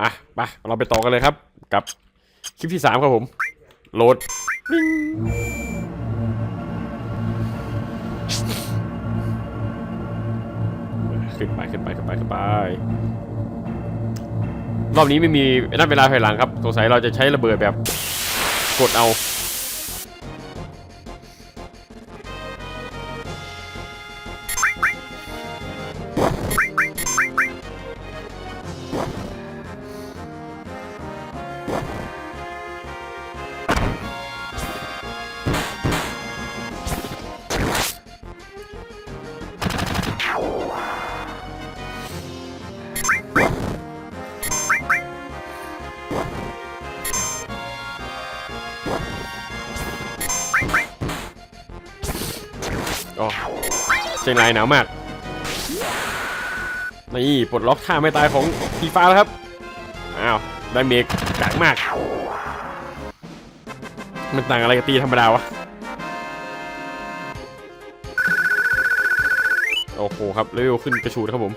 อะไปเราไปต่อกันเลยครับ กับคลิปที่สามครับผม โหลดขึ้นไปขึ้นไปขึ้นไปขึ้นไป รอบนี้ไม่มีนับเวลาภายหลังครับ สงสัยเราจะใช้ระเบิดแบบกดเอา ชียงรายหนาวมาก นี่ปลดล็อกท่าไม่ตายของทีฟ้าแล้วครับ อ้าว ได้เมกกากมาก มันต่างอะไรกับตีธรรมดาวะ โอ้โหครับเลเวลขึ้นกระชูดครับผม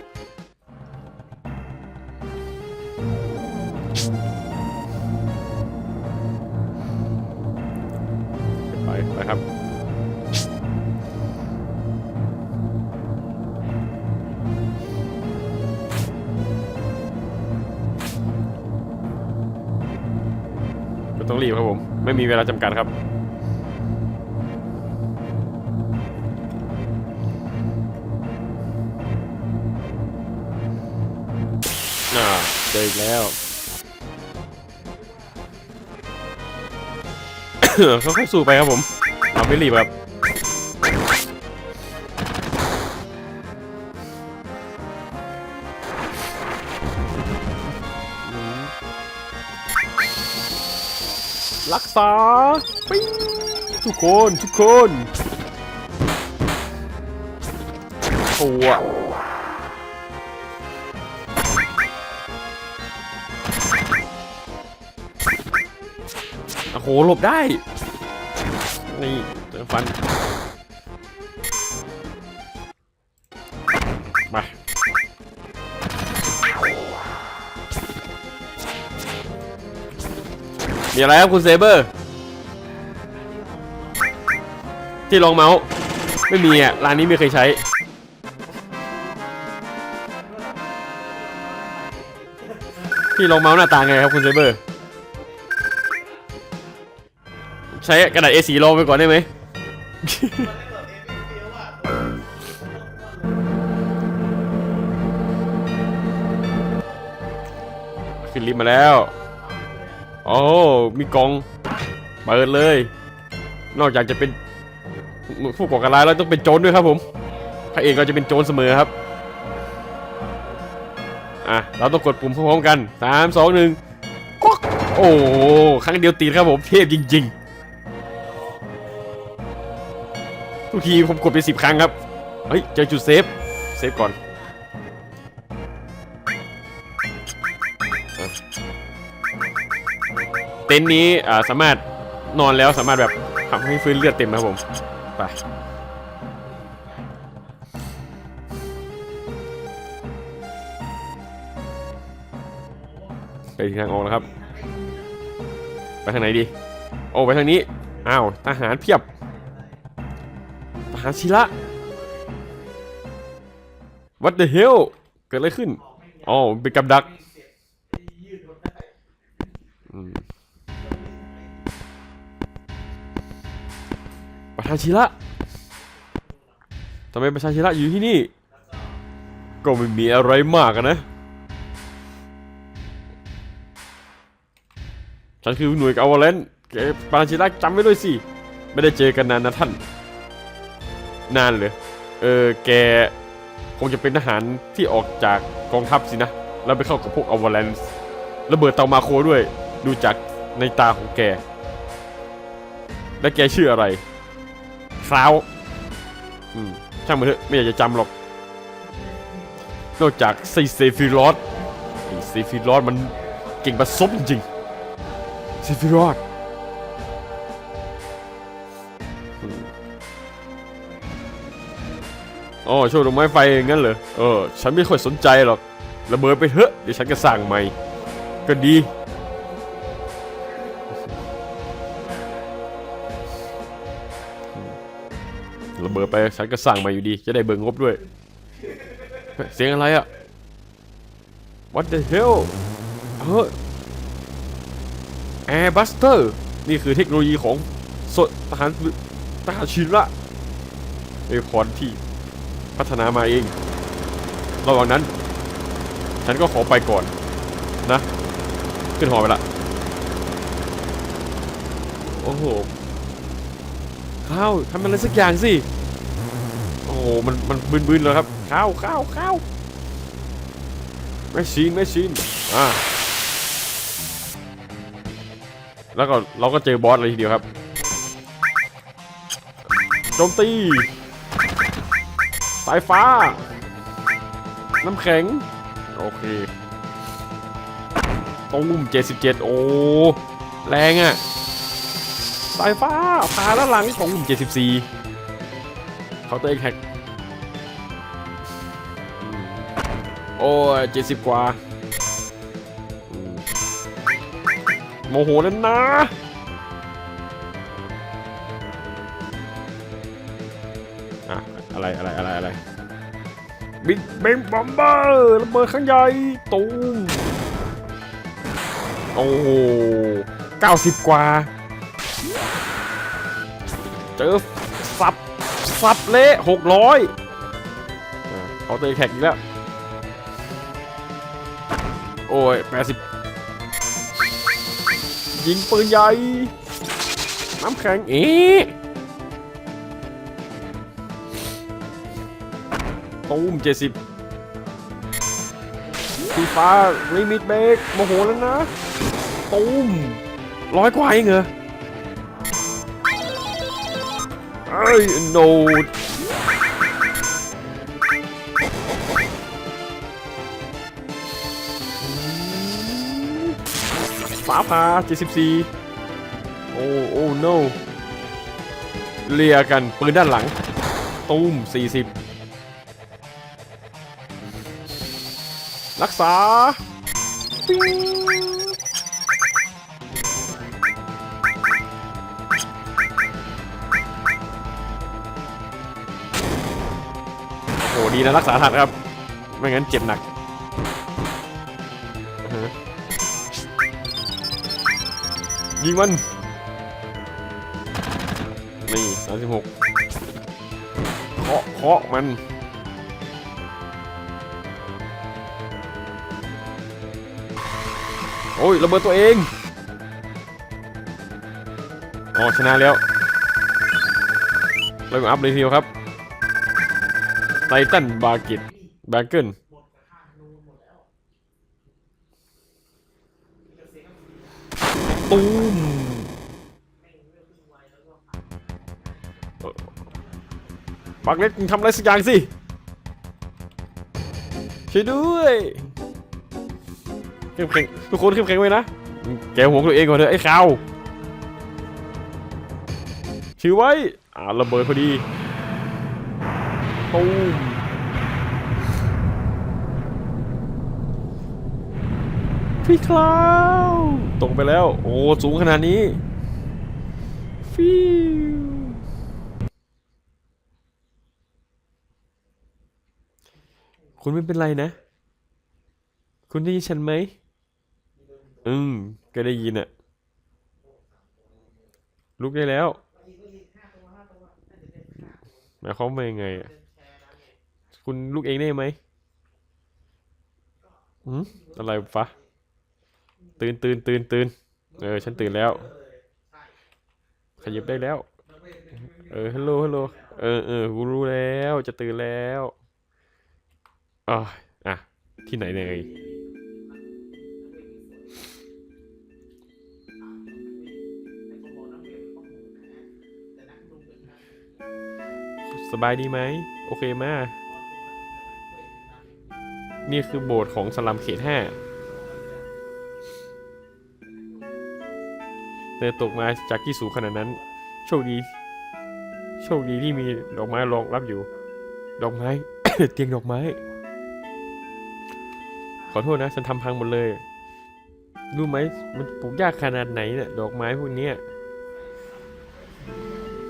เวลาจำกัดครับอ่าเจออีกแล้วเขาค่อยๆสู้ไปครับผม เราไม่รีบครับ รักษาปิ้งทุกคนทุกคนตัวโอ้โหหลบได้ นี่เจอฟัน มา มีอะไรครับคุณเซเบอร์ ที่รองเมาส์ไม่มีอะ ร้านนี้ไม่เคยใช้ ที่รองเมาส์หน้าตาไงครับคุณเซเบอร์ ใช้กระดาษ A4 รองไปก่อนได้ไหมขึ้นลิฟต์มาแล้ว อ้มีกองเปิดเลย นอกจากจะเป็นผู้ก่อการร้ายแล้วต้องเป็นโจรด้วยครับผมพระเอกก็จะเป็นโจรเสมอครับอะเราต้องกดปุ่มพร้อมๆกันสามสองหนึ่งโอ้ครั้งเดียวติดครับผมเทพจริง ๆ ทุกทีผมกดไปสิบครั้งครับเฮ้ยเจอจุดเซฟเซฟก่อน เต็นท์นี้สามารถนอนแล้วสามารถแบบทำให้ฟื้นเลือดเต็มนะครับผม ไปไปทางออกแล้วครับ ไปทางไหนดี โอ้ไปทางนี้ อ้าวทหารเพียบ ทหารชิระ What the hell เกิดอะไรขึ้น อ๋อเป็นกับดัก ประธานชิระทำไมประธานชิระอยู่ที่นี่ ก็ไม่มีอะไรมากนะ ฉันคือหน่วยอวาเลนแกประธานชิระจำไว้ด้วยสิ ไม่ได้เจอกันนานนะท่าน นานเลยเออแกคงจะเป็นทหารที่ออกจากกองทัพสินะ แล้วไปเข้ากับพวกอวาเลนระเบิดเตามาโคด้วย ดูจากในตาของแก และแกชื่ออะไรคราวอืมช่างมันเถอะไม่อยากจะจำหรอก นอกจากไซเซฟิรอสไอเซฟิรอสมันเก่งประสบจริงๆเซฟิรอสอ๋อโชว์ดอกไม้ไฟงั้นเหรอ เออ ฉันไม่ค่อยสนใจหรอก ระเบิดไปเถอะ เดี๋ยวฉันก็สั่งใหม่ ก็ดี ไปฉันก็สั่งมาอยู่ดี จะได้เบิกงบด้วย เสียงอะไรอะ What the hell เฮ้ย Airbuster นี่คือเทคโนโลยีของสดทหารทหารชินละเอคอนที่พัฒนามาเอง ระหว่างนั้น ฉันก็ขอไปก่อนนะ ขึ้นหอไปละ โอ้โหข้าวทำอะไรสักอย่างสิ โอ้โหมันมันบึนๆเลยครับข้าวข้าวข้าวไม่ชินไม่ชินอ่าแล้วก็เราก็เจอบอสเลยทีเดียวครับโจมตี สายฟ้า น้ำแข็ง โอเคตูม77 โอ้ แรงอะ่ะ สายฟ้าพาแล้วหลังตูม74 เขาตัวเองแฮก โอ้ย70กว่า โมโหแล้วนะอะอะไรอะไรอะไรอะไรบิ๊กเบงบอมเบอร์ระเบิดข้างใหญ่ตูมโอ้โหเก้าสิบกว่า เจอสับสับเละหกร้อยเขาเตะแขกอีกแล้ว โอ้ยแปดสิบยิงปืนใหญ่ น้ำแข็งเอ๊ะตูมเจ็ดสิบสีฟ้าลิมิตเบรกโมโหแล้วนะตูมร้อยกว่าเองเหรอเอ้ยโนาผ่า74 โอ้โอ้ no เลียกันปืนด้านหลังตูม40 รักษาโอ้ดีนะรักษาทันครับ ไม่งั้นเจ็บหนัก ยิงมัน นี่สามสิบหกเคาะเคาะมัน โอ้ยระเบิดตัวเองอ๋อชนะแล้วเริ่มอัพเลยทีเดียวครับไททันบาร์กิตบาเกิล ตูมบักเล็กมึงทำอะไรสักอย่างสิ ช่วยด้วยเข้มแข็งทุกคนเข้มแข็งไว้นะ แกหัวตัวเองก่อนเถอะไอ้ขาวถือไว้ อ่าระเบิดพอดีตูม พี่คลาวตกไปแล้ว โอ้สูงขนาดนี้ ฟิวคุณไม่เป็นไรนะ คุณได้ยินฉันไหม อืม ก็ได้ยินอะลุกได้แล้ว หมายความว่ายังไงอะคุณลุกเองได้ไหมอืมอะไรฟะ ตื่นตื่นตื่นตื่นเออ ฉันตื่นแล้ว ขยับได้แล้ว เออฮัลโหลฮัลโหลเออเออกูรู้แล้วจะตื่นแล้วอะอะ ที่ไหนเนี่ยสบายดีไหม โอเคมาก นี่คือโบสถ์ของสลัมเขตห้า เธอตกมาจากที่สูงขนาดนั้น โชคดี โชคดีที่มีดอกไม้รองรับอยู่ ดอกไม้ เตียงดอกไม้ ขอโทษนะ ฉันทำพังหมดเลยรู้ไหมมันปลูกยากขนาดไหนเนี่ยดอกไม้พวกนี้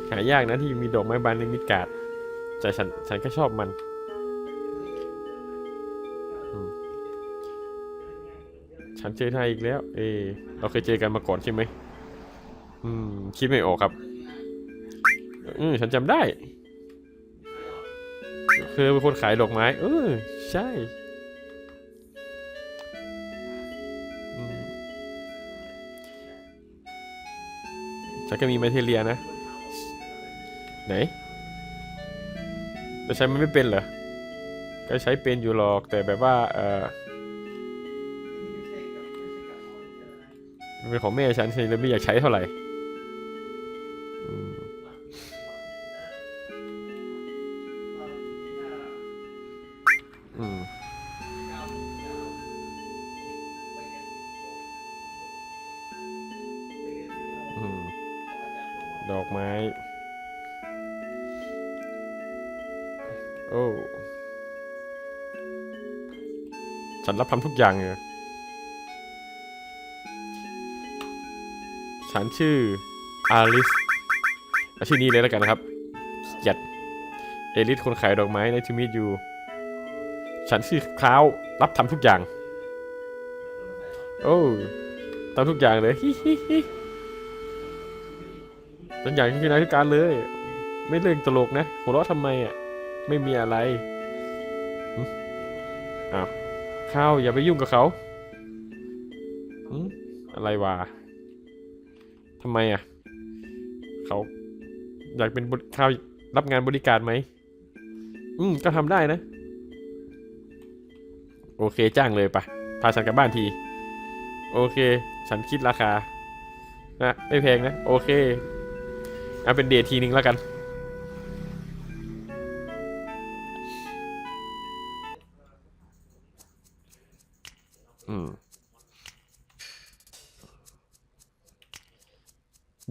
หายากนะที่มีดอกไม้บานในมิดการ์ดแต่ฉันฉันก็ชอบมันฉันเจอเธออีกแล้ว เออเราเคยเจอกันมาก่อนใช่ไหม อืมคิดไม่ออกครับอืมฉันจำได้เคยเป็นคนขายดอกไม้เออใช่ฉันก็มีแมเทเรียนะ ไหน แต่ใช้มันไม่เป็นเหรอ ก็ใช้เป็นอยู่หรอกแต่แบบว่า เออมันเป็นของแม่ฉันฉันเลยไม่อยากใช้เท่าไหร่ โอ้ฉันรับทำทุกอย่างเลยฉันชื่ออาริสอาชื่อนี้เลยแล้วกันนะครับเกียดเอลิสคนขายดอกไม้ในทูมิยูฉันชื่อคลาวรับทำทุกอย่าง โอ้ทำทุกอย่างเลยฮิฮิฮิเป็นอยางที่นายทุกการเลย ไม่เรื่องตลกนะหัวเราะทำไมอะ ไม่มีอะไรอ้าวข้าวอย่าไปยุ่งกับเขาอะไรวะทำไมอะ เขาอยากเป็นข้าวรับงานบริการไหม อืม ก็ทำได้นะ โอเคจ้างเลยปะพาฉันกลับบ้านที โอเค ฉันคิดราคา นะ ไม่แพงนะ โอเค เอาเป็นเดททีนึงแล้วกัน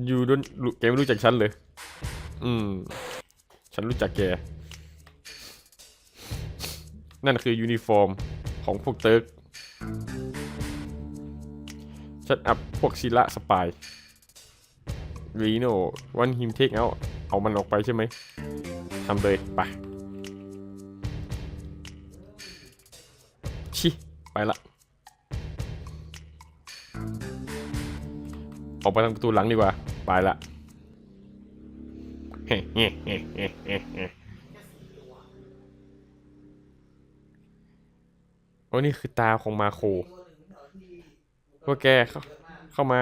ยูดนแกไม่รู้จักฉันเลย อืม ฉันรู้จักแก นั่นคือยูนิฟอร์มของพวกเติร์กชัดอัพพวกศิละสปายรีโนวันฮิมเทคเอาเอามันออกไปใช่ไหมทำเลยไปชิไปละ ออกไปทางประตูหลังดีกว่า ไปละเฮ้เฮ้เฮ้เฮ้เฮ้เฮ้โอ้นี่คือตาของมาโคพวกแกเข้าเข้ามา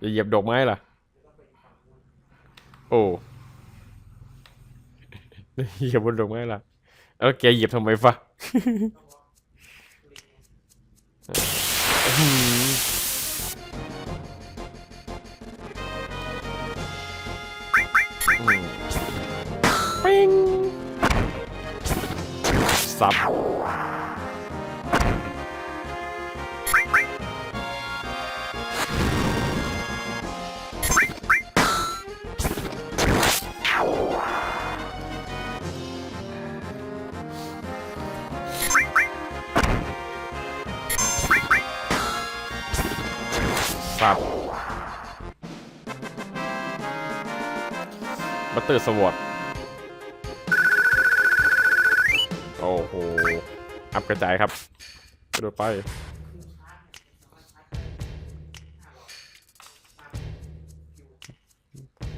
อย่าเหยียบดอกไม้ล่ะ โอ้เหยียบบนดอกไม้ล่ะแล้วแกเหยียบทำไมฟะ สับสับบัตเตอร์สวอต ระจายครับกระโดดไป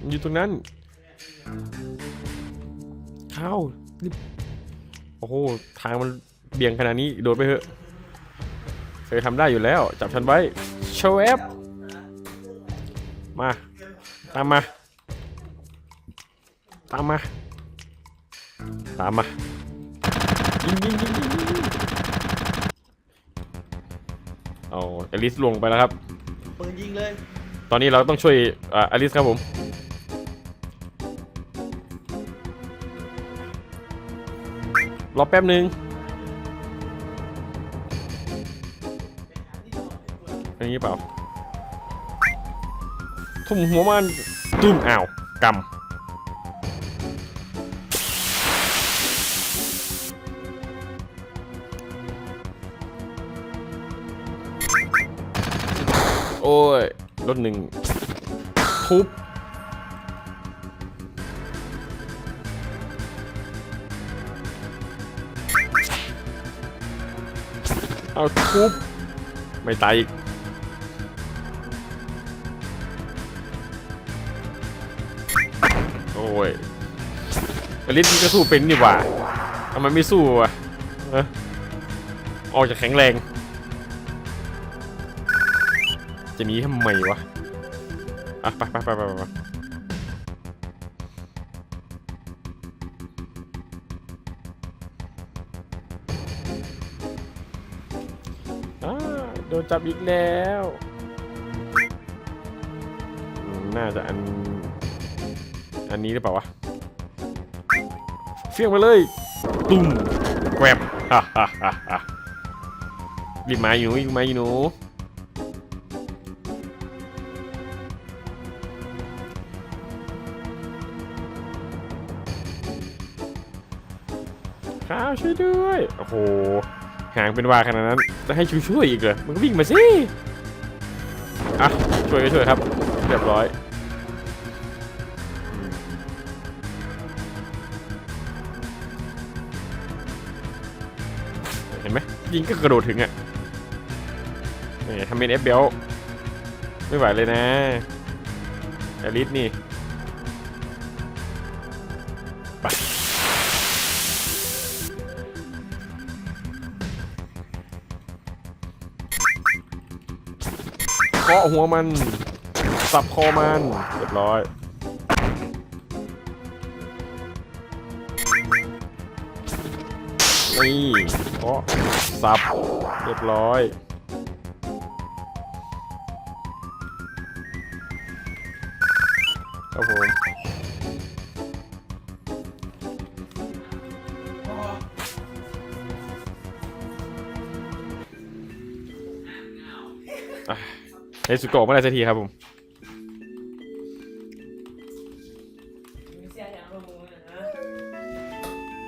อยู่ตรงนั้นเข้าโอ้โห ทางมันเบี่ยงขนาดนี้ โดดไปเถอะเคยทำได้อยู่แล้ว จับฉันไว้โชว์แอปมา ตามมา ตามมา ตามมา ยิงยิงยิง อาอลิสลวงไปแล้วครับ ปืนยิงเลยตอนนี้เราต้องช่วยอ่าอลิสครับผม รอแป๊บหนึ่งอันนี้เปล่า ทุ่มหัวมันตุ้มอ้าวกำ อ้ยรถหนึ่งทุบเอาทุบไม่ตายอีกโอ้ยอลิสมันก็สู้เป็นนี่หว่าทำไมไม่สู้วะเออออกจากแข็งแรง จะหนีทำไมวะอะไปไปไปไปไปอ่าโดนจับอีกแล้ว น่าจะอัน อันนี้หรือเปล่าวะ เฟี้ยงไปเลย ตุ้มแกวบฮ่าฮ่าฮ่าฮ่ารีบมาอยู่รีบมาอยู่หนู วยด้วย โอ้โห หางเป็นวาขนาดนั้น จะให้ช่วยช่วยอีกเหรอมันก็วิ่งมาสิ อะ ช่วยก็ช่วยครับ เรียบร้อย เห็นไหมยิงก็กระโดดถึงอะนี่ทำเป็นเอฟเบลไม่ไหวเลยนะอลิสนี่าะหัวมัน สับคอมันเรียบร้อย นี่เคาะสับ เรียบร้อยครับผม เฮสุโกะเมื่อไรสักทีครับผม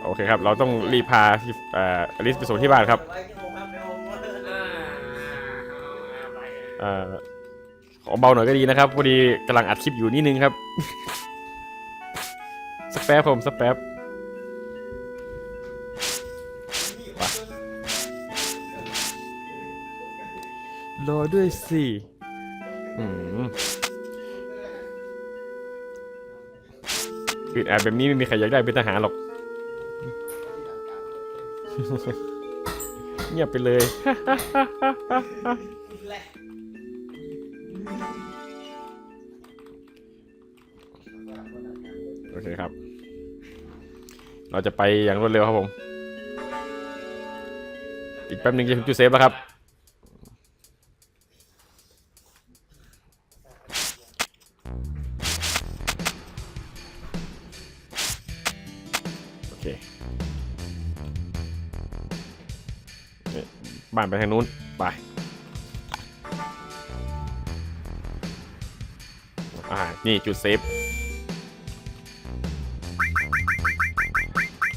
โอเคครับ เราต้องรีพาที่อ่ออลิสไปส่งที่บ้านครับอ่อขอเบาหน่อยก็ดีนะครับพอดีกำลังอัดคลิปอยู่นิดนึงครับสกแป๊บผมสกแป๊บรอด้วยสิ อืมคือแอบแบบนี้ไม่มีใครอยากได้เป็นทหารหรอก เงียบไปเลย โอเคครับ เราจะไปอย่างรวดเร็วครับผม อีกแป๊บหนึงจะถึงจุดเซฟแล้วครับานไปทางนู้น ไปอ่านี่จุดเซฟ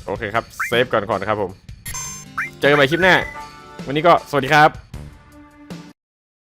โอเคครับ เซฟก่อนก่อนนะครับผม เจอกันใหม่คลิปหน้า วันนี้ก็สวัสดีครับ